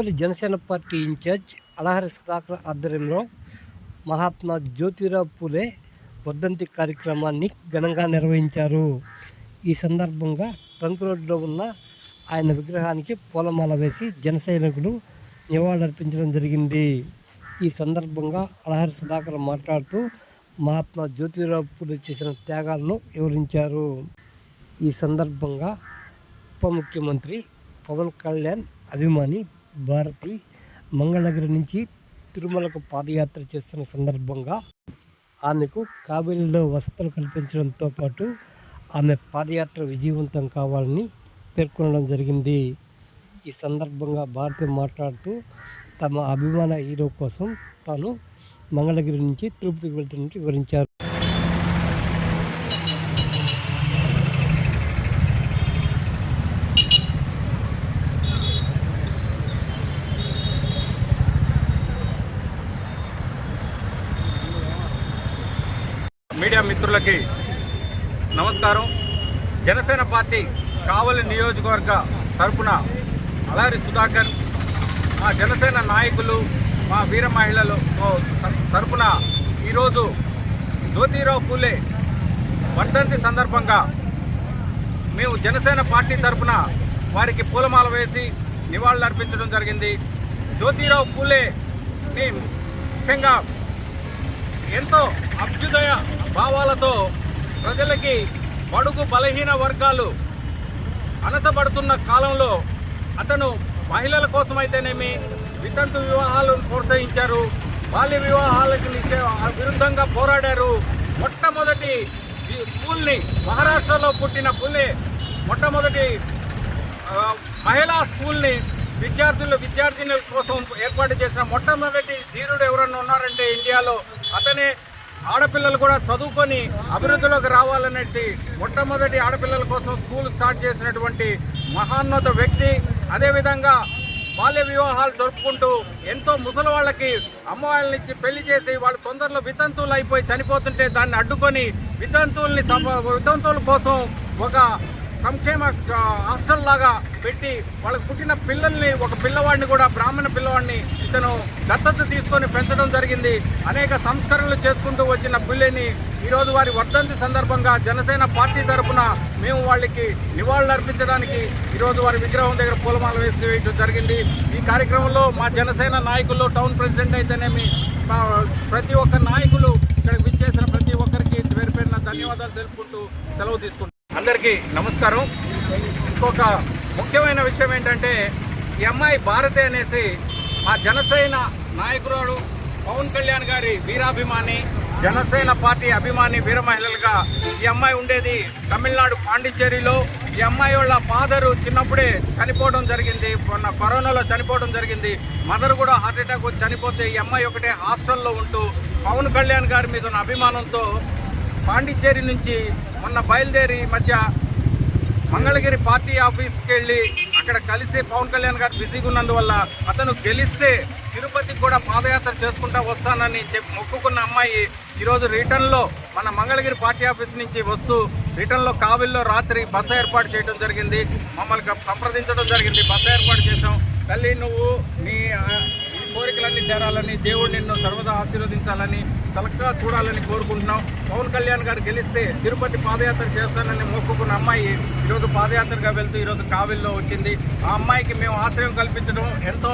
కావలి Janasena party incharge Alahari Sudhakar ఆధ్వర్యంలో మహాత్మా జ్యోతిరావు పూలే వర్ధంతి కార్యక్రమాన్ని ఘనంగా నిర్వహించారు. ఈ సందర్భంగా ట్రంక్ రోడ్లో ఉన్న ఆయన విగ్రహానికి పూలమాల వేసి జనసైనికులు నివాళులర్పించడం జరిగింది. ఈ సందర్భంగా అలహరి సుధాకర్ మాట్లాడుతూ మహాత్మా జ్యోతిరావు పూలే చేసిన త్యాగాలను వివరించారు. ఈ సందర్భంగా ఉప ముఖ్యమంత్రి పవన్ కళ్యాణ్ అభిమాని భారతి మంగళగిరి నుంచి తిరుమలకు పాదయాత్ర చేస్తున్న సందర్భంగా ఆమెకు కావేరీలో వసతులు కల్పించడంతో పాటు ఆమె పాదయాత్ర విజయవంతం కావాలని పేర్కొనడం జరిగింది. ఈ సందర్భంగా భారతి మాట్లాడుతూ తమ అభిమాన హీరో కోసం తాను మంగళగిరి నుంచి తిరుపతికి వెళ్తున్నట్టు వివరించారు. మీడియా మిత్రులకి నమస్కారం. జనసేన పార్టీ కావలి నియోజకవర్గ తరపున అలారి సుధాకర్ మా జనసేన నాయకులు మా వీర మహిళలు తరఫున ఈరోజు జ్యోతిరావు పూలే వర్ధంతి సందర్భంగా మేము జనసేన పార్టీ తరఫున వారికి పూలమాల వేసి నివాళులు అర్పించడం జరిగింది. జ్యోతిరావు పూలేని ముఖ్యంగా ఎంతో అభ్యుదయ భావాలతో ప్రజలకి బడుగు బలహీన వర్గాలు అనసబడుతున్న కాలంలో అతను మహిళల కోసమైతేనేమి వితంతు వివాహాలను ప్రోత్సహించారు బాల్య వివాహాలకు విరుద్ధంగా పోరాడారు. మొట్టమొదటి స్కూల్ని మహారాష్ట్రలో పుట్టిన పుల్లే మొట్టమొదటి మహిళా స్కూల్ని విద్యార్థులు విద్యార్థినుల కోసం ఏర్పాటు చేసిన మొట్టమొదటి ధీరుడు ఎవరన్నా ఉన్నారంటే ఇండియాలో అతనే ఆడపిల్లలు కూడా చదువుకొని అభివృద్ధిలోకి రావాలన్నట్టు మొట్టమొదటి ఆడపిల్లల కోసం స్కూల్ స్టార్ట్ చేసినటువంటి మహాన్నత వ్యక్తి. అదేవిధంగా బాల్య వివాహాలు జరుపుకుంటూ ఎంతో ముసలి వాళ్ళకి అమ్మాయిలని పెళ్ళి చేసి వాళ్ళు తొందరలో వితంతువులు అయిపోయి చనిపోతుంటే దాన్ని అడ్డుకొని వితంతువుల్ని వితంతువుల కోసం ఒక సంక్షేమ హాస్టల్ లాగా పెట్టి వాళ్ళకు పుట్టిన పిల్లల్ని ఒక పిల్లవాడిని కూడా బ్రాహ్మణ పిల్లవాడిని ఇతను దత్తత తీసుకొని పెంచడం జరిగింది. అనేక సంస్కరణలు చేసుకుంటూ వచ్చిన పిల్లని ఈరోజు వారి వర్ధంతి సందర్భంగా జనసేన పార్టీ తరఫున మేము వాళ్ళకి నివాళులు అర్పించడానికి ఈరోజు వారి విగ్రహం దగ్గర పూలమాల వేసి వేయడం జరిగింది. ఈ కార్యక్రమంలో మా జనసేన నాయకులు టౌన్ ప్రెసిడెంట్ అయితేనేమి మా ప్రతి ఒక్క నాయకులు ఇక్కడ విచ్చేసిన ప్రతి ఒక్కరికి పేరు పేరున ధన్యవాదాలు తెలుపుకుంటూ సెలవు తీసుకుంటాం అందరికీ నమస్కారం. ఇంకొక ముఖ్యమైన విషయం ఏంటంటే ఈ అమ్మాయి భారతి అనేసి మా జనసేన నాయకురాడు పవన్ కళ్యాణ్ గారి వీరాభిమాని జనసేన పార్టీ అభిమాని వీర మహిళలుగా ఈ అమ్మాయి ఉండేది తమిళనాడు పాండిచ్చేరిలో. ఈ అమ్మాయి వాళ్ళ ఫాదరు చిన్నప్పుడే చనిపోవడం జరిగింది. మొన్న కరోనాలో చనిపోవడం జరిగింది. మదర్ కూడా హార్ట్ అటాక్ వచ్చి చనిపోతే ఈ అమ్మాయి ఒకటే హాస్టల్లో ఉంటూ పవన్ కళ్యాణ్ గారి మీద ఉన్న అభిమానంతో పాండిచ్చేరి నుంచి మొన్న బయలుదేరి మధ్య మంగళగిరి పార్టీ ఆఫీస్కి వెళ్ళి అక్కడ కలిసి పవన్ కళ్యాణ్ గారు బిజీగా ఉన్నందువల్ల అతను గెలిస్తే తిరుపతికి కూడా పాదయాత్ర చేసుకుంటా వస్తానని చెప్పి మొక్కుకున్న అమ్మాయి ఈరోజు రిటర్న్లో మన మంగళగిరి పార్టీ ఆఫీస్ నుంచి వస్తూ రిటర్న్లో కావిల్లో రాత్రి బస్సు ఏర్పాటు చేయడం జరిగింది. మమ్మల్ని సంప్రదించడం జరిగింది. బస్సు ఏర్పాటు చేసాం తల్లి నువ్వు నీ కోరికలన్నీ తేరాలని దేవుడు నిన్ను సర్వదా ఆశీర్వదించాలని తలకా చూడాలని కోరుకుంటున్నాం. పవన్ కళ్యాణ్ గారు గెలిస్తే తిరుపతి పాదయాత్ర చేస్తానని మొక్కుకున్న అమ్మాయి ఈరోజు పాదయాత్రగా వెళ్తూ ఈరోజు కావిల్లో వచ్చింది. ఆ అమ్మాయికి మేము ఆశ్రయం కల్పించడం ఎంతో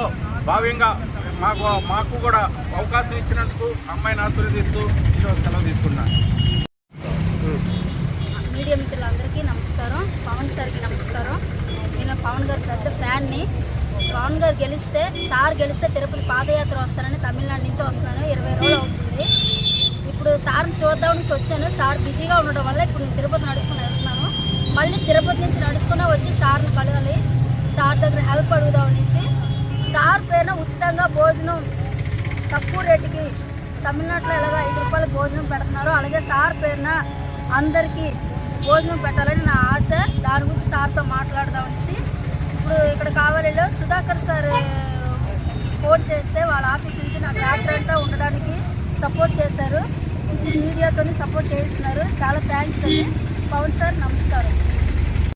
భావ్యంగా మాకు మాకు కూడా అవకాశం ఇచ్చినందుకు అమ్మాయిని ఆశీర్వదిస్తూ ఈరోజు సెలవు తీసుకున్నాను. మీడియా మిత్రులందరికీ నమస్కారం. పవన్ సార్కి నమస్కారం. నేను పవన్ గారి పెద్ద ఫ్యాన్ని. పవన్ గారు గెలిస్తే సార్ గెలిస్తే తిరుపతి పాదయాత్ర వస్తానని తమిళనాడు నుంచి వస్తున్నాను. ఇరవై రోజులు అవుతుంది. ఇప్పుడు సార్ని చూద్దామని వచ్చాను. సార్ బిజీగా ఉండడం వల్ల ఇప్పుడు నేను తిరుపతి నడుచుకుని వెళ్తున్నాను. మళ్ళీ తిరుపతి నుంచి నడుచుకుని వచ్చి సార్ని కలగాలి సార్ దగ్గర హెల్ప్ అడుగుదాం అనేసి సార్ పేరున ఉచితంగా భోజనం తక్కువ రేటుకి తమిళనాడులో ఎలాగ ఐదు రూపాయలు భోజనం పెడుతున్నారు అలాగే సార్ పేరున అందరికీ భోజనం పెట్టాలని నా ఆశ. దాని గురించి సార్తో మాట్లాడదాం అనేసి ఇప్పుడు ఇక్కడ కావాలిలో సుధాకర్ సార్ ఫోన్ చేస్తే వాళ్ళ ఆఫీస్ నుంచి నాకు రాత్రి అంతా ఉండడానికి సపోర్ట్ చేశారు. మీడియాతో సపోర్ట్ చేస్తున్నారు చాలా థ్యాంక్స్ అండి. పవన్ సార్ నమస్కారం.